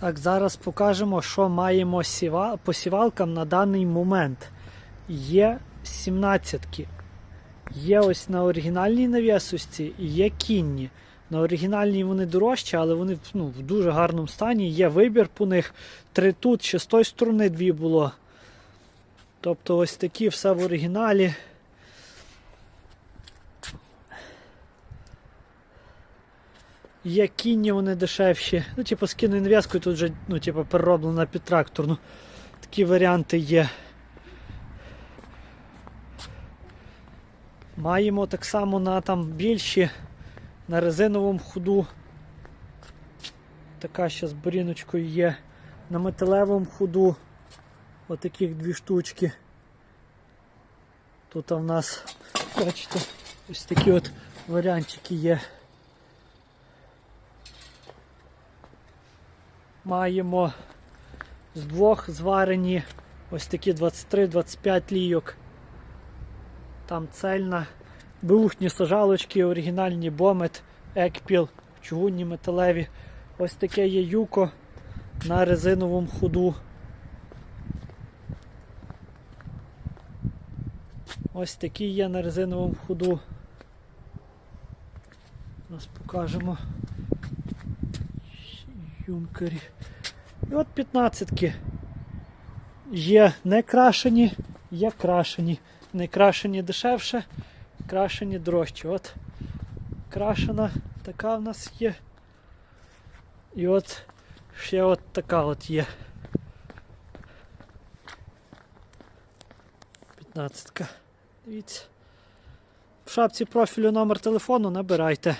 Так, зараз покажемо, що маємо по сівалкам на даний момент. Є 17-ки. Є ось на оригінальній навісості і є кінні. На оригінальній вони дорожчі, але вони ну, в дуже гарному стані. Є вибір по них. Три тут, ще з тої сторони дві було. Тобто ось такі все в оригіналі. Є кінні, вони дешевші. Ну, типу, з кінною нав'язкою тут вже ну, типу, перероблена під тракторну. Такі варіанти є. Маємо так само на там більші, на резиновому ходу. Така ще з боріночкою є. На металевому ходу. Отаких дві штучки. Тут в нас, бачите, ось такі от варіантики є. Маємо з двох зварені ось такі 23-25 лійок. Там цельна. Беушні сажалочки, оригінальні бомет, екпіл, чугунні металеві. Ось таке є юко на резиновому ходу. Ось такі є на резиновому ходу. Зараз покажемо. Юнкері. І от 15-ки. Є не крашені, є крашені. Не крашені дешевше, крашені дорожче. От крашена така в нас є. І от ще от така от є. 15-ка. Дивіться. В шапці профілю номер телефону набирайте.